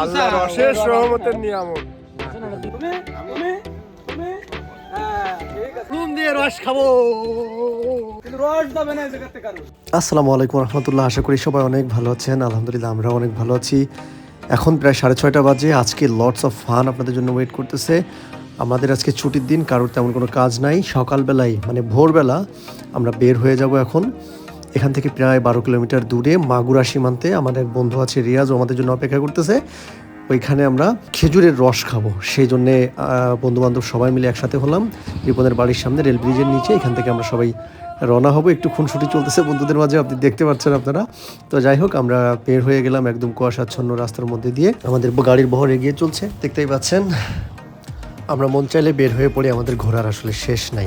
আল্লাহর অশেষ রহমতের নিয়ামত। খাব। আসসালামু আলাইকুম রহমতুল্লাহ আশা করি সবাই অনেক ভালো আছেন। আলহামদুলিল্লাহ আমরা অনেক ভালো আছি। এখন প্রায় সাড়ে ছয়টা বাজে আজকে লটস অফ ফান আপনাদের জন্য ওয়েট করতেছে। আমাদের আজকে ছুটির দিন কারোর তেমন কোনো কাজ নাই। সকালবেলায় মানে ভোরবেলা আমরা বের হয়ে যাব এখন। এখান থেকে প্রায় বারো কিলোমিটার দূরে মাগুরা সীমান্তে আমাদের বন্ধু আছে রিয়াজ আমাদের জন্য অপেক্ষা করতেছে। ওইখানে আমরা খেজুরের রস খাব। সেই জন্যে বন্ধু বান্ধব সবাই মিলে একসাথে হলাম। রিপনের বাড়ির সামনে রেল ব্রিজের নিচে, এখান থেকে আমরা সবাই রওনা হব। একটু খুনসুটি চলতেছে বন্ধুদের মাঝে, আপনি দেখতে পাচ্ছেন আপনারা। তো যাই হোক, আমরা বের হয়ে গেলাম একদম কুয়াশাচ্ছন্ন রাস্তার মধ্যে দিয়ে। আমাদের গাড়ির বহর এগিয়ে চলছে, দেখতেই পাচ্ছেন। আমরা মন চাইলে বের হয়ে পড়ে, আমাদের ঘোরার আসলে শেষ নাই।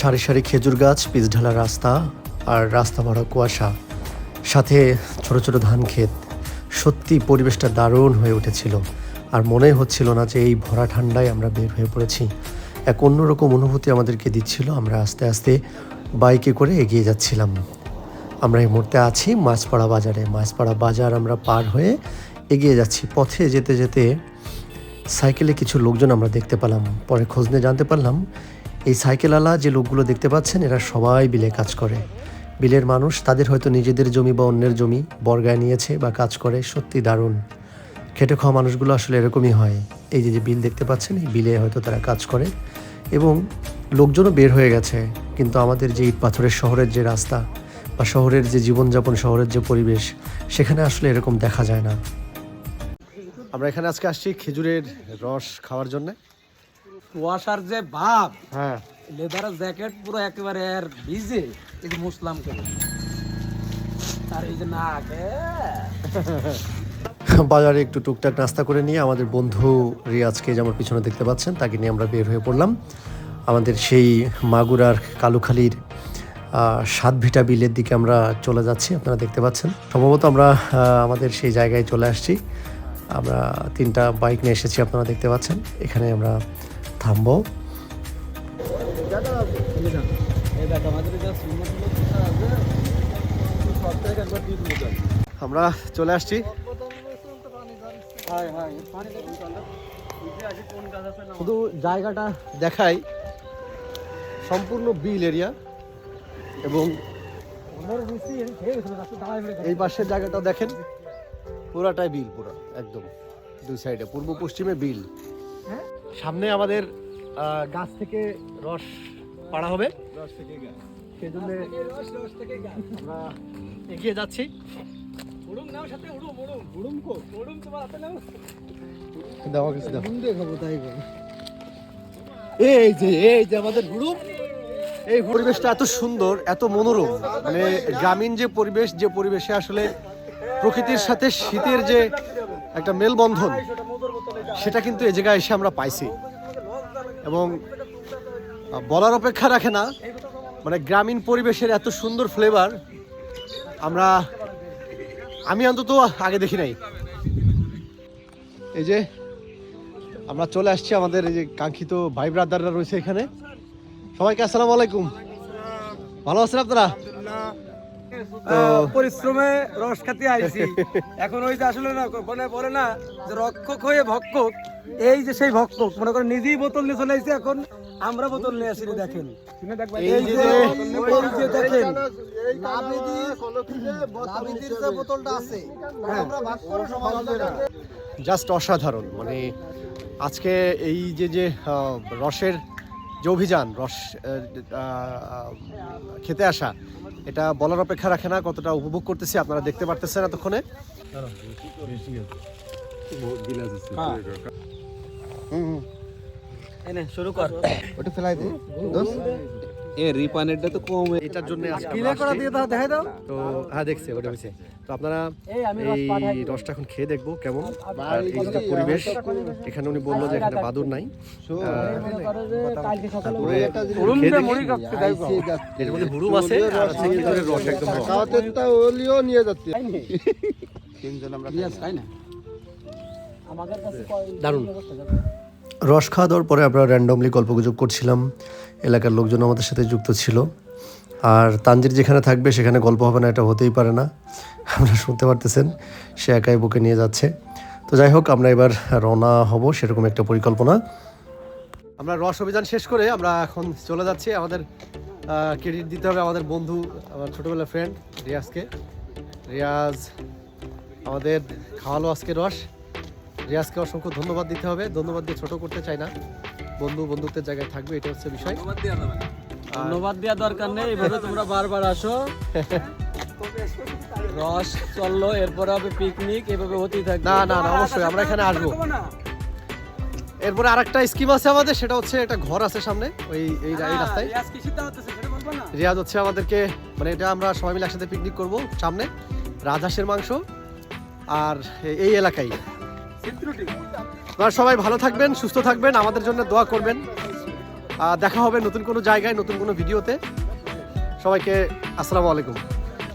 সারি সারি খেজুর গাছ, পিচ ঢালা রাস্তা আর রাস্তা ভরা কুয়াশা। সাথে ছোট ছোট ধান ক্ষেত। সত্যি পরিবেশটা দারুণ হয়ে উঠেছিল। আর মনে হচ্ছিল না যে এই ভরা ঠান্ডায় আমরা বের হয়ে পড়েছি। এক অন্যরকম অনুভূতি আমাদেরকে দিচ্ছিল। আমরা আস্তে আস্তে বাইকে করে এগিয়ে যাচ্ছিলাম। আমরা এই মুহূর্তে আছি মাছপাড়া বাজারে। মাছপাড়া বাজার আমরা পার হয়ে এগিয়ে যাচ্ছি। পথে যেতে যেতে সাইকেলে কিছু লোকজন আমরা দেখতে পেলাম। পরে খোঁজ নিয়ে জানতে পারলাম এই সাইকেলওয়ালা যে লোকগুলো দেখতে পাচ্ছেন, এরা সবাই বিলে কাজ করে। বিলের মানুষ তাদের হয়তো নিজেদের জমি বা অন্যের জমি বর্গায় নিয়েছে বা কাজ করে, সত্যি দারুণ। খেটে খাওয়া মানুষগুলো আসলে এরকমই হয়। এই যে যে বিল দেখতে পাচ্ছেন, এই বিলে হয়তো তারা কাজ করে এবং লোকজনও বের হয়ে গেছে। কিন্তু আমাদের যে ইট পাথরের শহরের যে রাস্তা বা শহরের যে জীবনযাপন, শহরের যে পরিবেশ, সেখানে আসলে এরকম দেখা যায় না। আমরা এখানে আজকে আসছি খেজুরের রস খাওয়ার জন্য। কুয়াশার যে ভাব হ্যাঁ। লেদারের জ্যাকেট পুরো একেবারে আর ভিজে এই যে মুসলাম করে। আর এই যে নাক বাজারে একটু টুকটাক নাস্তা করে নিয়ে আমাদের বন্ধু রিয়াজকে যেমন পিছনে দেখতে পাচ্ছেন তাকে নিয়ে আমরা বের হয়ে পড়লাম। আমাদের সেই মাগুরার কালুখালীর সাত ভিটা বিলের দিকে আমরা চলে যাচ্ছি আপনারা দেখতে পাচ্ছেন। সম্ভবত আমরা আমাদের সেই জায়গায় চলে আসছি। আমরা তিনটা বাইক নিয়ে এসেছি আপনারা দেখতে পাচ্ছেন। এখানে আমরা থামবো। আমরা চলে আসছি। শুধু জায়গাটা দেখাই। সম্পূর্ণ বিল এরিয়া এবং এই পাশের জায়গাটা দেখেন, পুরাটাই বিল পুরো, একদম। দুই সাইডে পূর্ব পশ্চিমে বিল। হ্যাঁ? সামনে আমাদের গাছ থেকে রস পাড়া হবে। রস থেকে গাছ। সেই রস রস থেকে গাছ। আমরা এগিয়ে যাচ্ছি। উড়ুম নাও সাথে উড়ুম উড়ুম। উড়ুম কো? উড়ুম তোমার হাতে নাও। দেওয়া কিছু দাও। উড়ুম দিয়ে তাই গো এই যে এই যে আমাদের হুড়ুম এই পরিবেশটা এত সুন্দর এত মনোরম। মানে গ্রামীণ যে পরিবেশ যে পরিবেশে আসলে প্রকৃতির সাথে শীতের যে একটা মেলবন্ধন সেটা কিন্তু এই জায়গায় এসে আমরা পাইছি। এবং বলার অপেক্ষা রাখে না। মানে গ্রামীণ পরিবেশের এত সুন্দর ফ্লেভার আমরা, আমি অন্তত আগে দেখি নাই। এই যে, আমরা চলে আসছি আমাদের এই যে কাঙ্ক্ষিত ভাই ব্রাদাররা রয়েছে এখানে। সবাইকে আসসালামু আলাইকুম। ভালো আছেন আপনারা? পরিশ্রমে রস খাতে আইছি। এখন ওই যে আসলে না বলে বলে না যে রক্ষক হয়ে ভক্ষক এই যে সেই ভক্ষক মনে করেন নিজেই বোতল নিয়ে চলে আইছে এখন আমরা বোতল নিয়ে আসি দেখেন। এই যে এই যে দেখেন জাস্ট অসাধারণ মানে আজকে এই যে যে আহ, রসের যে অভিযান রস খেতে আসা এটা বলার অপেক্ষা রাখে না কতটা উপভোগ করতেছি আপনারা দেখতে পারতেছেন এতক্ষণে। হুম। শুরু কর। ওটা ফেলাই দে এ রিপানেরটা তো কম এটার জন্য আজকে ক্লিয়ার আমরা দিয়ে দাও দেখাই দাও। তো হ্যাঁ দেখছে ওটা হয়েছে। তো আপনারা এই রসটা এখন খেয়ে দেখব কেমন। আর এই যে পরিবেশ এখানে উনি বলল যে এখানে বাদুর নাই। এর মধ্যে আছে আর রস একদম না? আমাদের কাছে দারুণ রস খাওয়া দাওয়ার পরে আমরা র্যান্ডমলি গল্পগুজব করছিলাম। এলাকার লোকজন আমাদের সাথে যুক্ত ছিল। আর তানজির যেখানে থাকবে সেখানে গল্প হবে না, এটা হতেই পারে না। আমরা শুনতে পারতেছেন, সে একাই বুকে নিয়ে যাচ্ছে। তো যাই হোক, আমরা এবার রওনা হব সেরকম একটা পরিকল্পনা। আমরা রস অভিযান শেষ করে আমরা এখন চলে যাচ্ছি। আমাদের ক্রেডিট দিতে হবে আমাদের বন্ধু, আমার ছোটোবেলার ফ্রেন্ড রিয়াজকে। রিয়াজ, আমাদের খাওয়ালো আজকে রস। রিয়াজকে অসংখ্য ধন্যবাদ দিতে হবে। ধন্যবাদ দিয়ে ছোট করতে চাই না। বন্ধু বন্ধুত্বের জায়গায় থাকবে এটা হচ্ছে বিষয়। ধন্যবাদ দেওয়া দরকার নেই এভাবে তোমরা বারবার আসো। রস চলল এরপরে হবে পিকনিক এভাবে হতেই থাকবে। না না না অবশ্যই আমরা এখানে আসব। এরপরে আরেকটা স্কিম আছে আমাদের সেটা হচ্ছে একটা ঘর আছে সামনে ওই এই এই রাস্তায়। রিয়াজ হচ্ছে আমাদেরকে মানে এটা আমরা সবাই মিলে একসাথে পিকনিক করব সামনে রাজহাঁসের মাংস আর এই এলাকায়। আপনারা সবাই ভালো থাকবেন, সুস্থ থাকবেন, আমাদের জন্য দোয়া করবেন। দেখা হবে নতুন কোনো জায়গায়, নতুন কোনো ভিডিওতে। সবাইকে আসসালামু আলাইকুম।